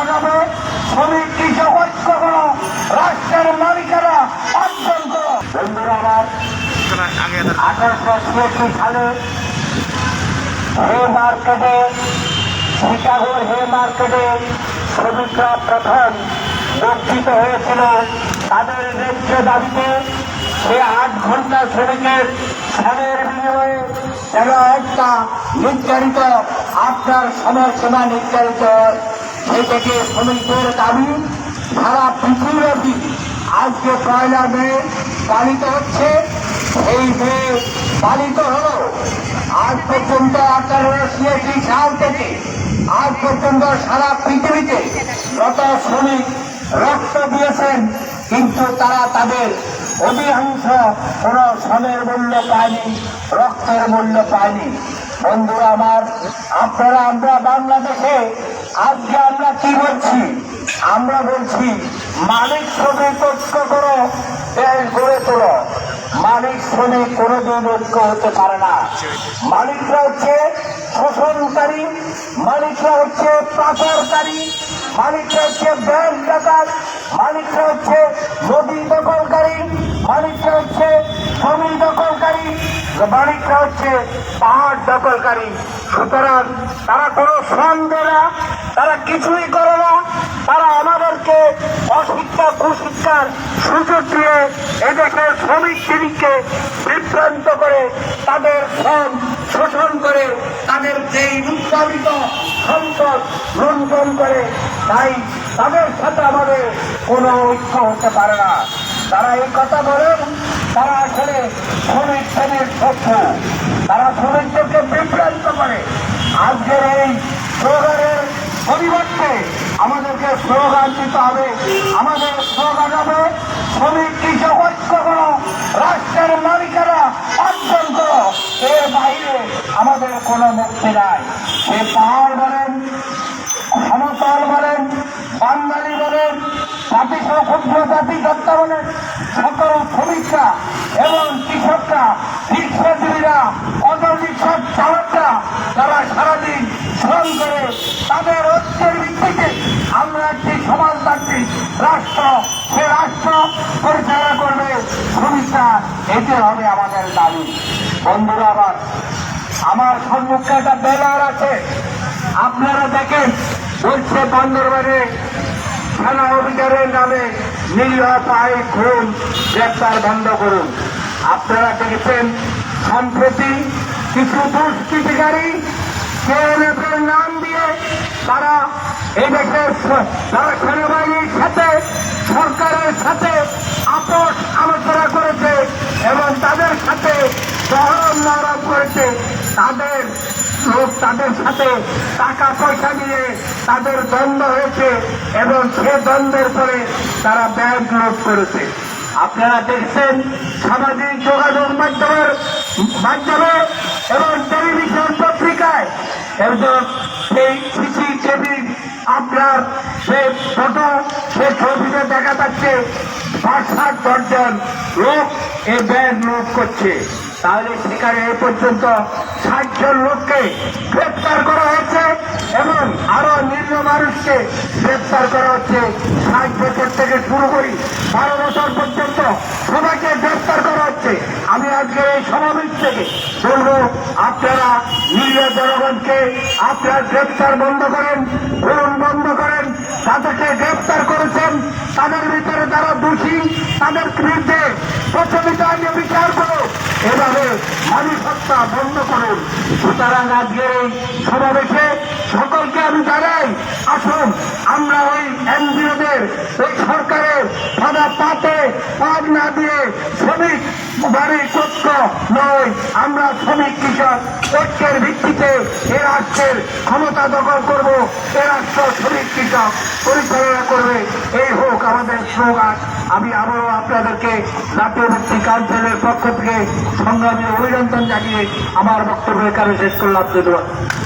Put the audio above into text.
আগাবে শ্রমিক, কৃষক ঐক্য করো রাষ্ট্রের মালিকেরা অর্জন করো। সালে হে মার্কেটে, শিকাগোর হে মার্কেটে শ্রমিকরা প্রথম বঞ্চিত হয়েছিল। তাদের ন্যায্য দাবিতে সে আট ঘণ্টা শ্রমিকের শ্রমের বিনিময়ে যেন একটা নির্ধারিত আপনার সময়সীমা নির্ধারিত সে থেকে শ্রমিকদের দাবি সারা পৃথিবীব্যাপী আজকে পয়লা মে পালিত হচ্ছে। এই মে পালিত হলো। আজ পর্যন্ত আঠারোশো ছিয়াশি সাল থেকে, আজ পর্যন্ত সারা পৃথিবীতে যত শ্রমিক রক্ত দিয়েছেন, কিন্তু তারা তাদের অধিকাংশ কোন শ্রমের মূল্য পায়নি, রক্তের মূল্য পায়নি। বন্ধুরা আমার, আপনারা আমরা বাংলাদেশে আজকে আমরা কি বলছি? আমরা বলছি, মালিক শ্রমিক ঐক্য করো দেশ গড়ে তোলো। মালিক শ্রমিক কোনোদিন ঐক্য হতে পারে না। মালিকরা হচ্ছে শোষণকারী, মালিকরা হচ্ছে পাচারকারী, মালিকরা হচ্ছে ব্যাংক ডাকাত, মালিকরা হচ্ছে নদী দখলকারী, মালিকরা হচ্ছে জমি দখলকারী, মালিকরা হচ্ছে পাহাড় দখলকারী। সুতরাং তারা কোনো শ্রম দেয় না, তারা কিছুই করে না। তারা আমাদেরকে অশিক্ষা কুশিক্ষার সুযোগ দিয়ে এদেশের শ্রমিক শ্রেণীকে বিভ্রান্ত করে, তাদের শ্রম শোষণ করে, তাদের যেই উৎপাদিত সম্পদ লুণ্ঠন করে, তাই তাদের সাথে আমাদের কোনো ঐক্য হতে পারে না। তারা এই কথা বলেন, তারা আসলে শ্রমিক শ্রেণির তারা এই স্লোগানের পরিবর্তে আমাদেরকে স্লোগান দিতে হবে। আমাদের স্লোগান হবে, শ্রমিক কৃষক ঐক্য করো রাষ্ট্রের মালিকেরা অর্জন করো। এর বাইরে আমাদের কোনো মুক্তি নাই। সে পাহাড় বলেন, সমতল বলেন, বাঙালি বলেন জাতি ক্ষুদ্র জাতি দত্তা বলেন সকল শ্রমিকরা এবং কৃষকরা রিক্সাজীবীরা অটো তারা সারাদিন শ্রম করে তাদের ঐক্যের ভিত্তিতে আমরা একটি সমাজতান্ত্রিক রাষ্ট্র, সে রাষ্ট্র পরিচালনা করবে শ্রমিকরা। এটি হবে আমাদের দাবি। বন্ধুরা আমার সম্মুখে একটা আছে। আপনারা দেখেন, বলছে বন্দরবানে থানা অভিযানের নামে নিরীহ পায়ে খুন, গ্রেপ্তার, বন্ধ করুন। আপনারা দেখেছেন, সম্প্রতি কিছু দুষ্কৃতিকারী কেএনএফের নাম দিয়ে তারা এই দেশের তারা সেনাবাহিনীর সাথে, সরকারের সাথে আপোষ আলোচনা করেছে এবং তাদের সাথে দহরম নরম করেছে, তাদের লোক তাদের সাথে টাকা পয়সা দিয়ে তাদের দ্বন্দ্ব হয়েছে এবং সে দ্বন্দ্বের পরে তারা ব্যাংক লুট করেছে। আপনারা দেখছেন সামাজিক যোগাযোগ মাধ্যমের মাধ্যমে এবং টেলিভিশন পত্রিকায়। একজন সেই সিসিটিভি আপনার সে ফটো, সে ছবিতে দেখা যাচ্ছে পাঁচ সাত দশজন লোক এই ব্যাংক লুট করছে। তাহলে সেখানে এ পর্যন্ত ষাট জন লোককে গ্রেপ্তার করা হয়েছে এবং আরও নিম্ন মানুষকে গ্রেপ্তার করা হচ্ছে। ষাট বছর থেকে শুরু করি, বারো বছর পর্যন্ত সবাইকে গ্রেপ্তার করা হচ্ছে। আমি আজকের এই সমাবেশ থেকে বলব, আপনারা নিরীহ জনগণকে আপনার গ্রেপ্তার বন্ধ করেন, খুন বন্ধ করেন তাদেরকে গ্রেপ্তার করেছেন, তাদের ভিতরে যারা দোষী, তাদের বিরুদ্ধে প্রচলিত আইনে বিচার করো। এভাবে মানুষ বন্ধ করুন। সুতরাং আজকের এই সমাবেশে সকলকে আমি জানাই, আসুন, আমরা ওই এনজিওদের, ওই সরকারের সাদা পাতে পাক না দিয়ে শ্রমিক বাড়ি নয়, আমরা শ্রমিক কৃষক। ঐক্যের ভিত্তিতে এ রাষ্ট্রের ক্ষমতা দখল করব, এ রাষ্ট্র শ্রমিক কৃষক। পরিচালনা করবে, এই হোক আমাদের স্লোগান। আমি আবারও আপনাদেরকে জাতীয় মুক্তি কাউন্সিলের পক্ষ থেকে সংগ্রামী অভিনন্দন জানিয়ে আমার বক্তব্য এখানে শেষ করলাম। ধন্যবাদ।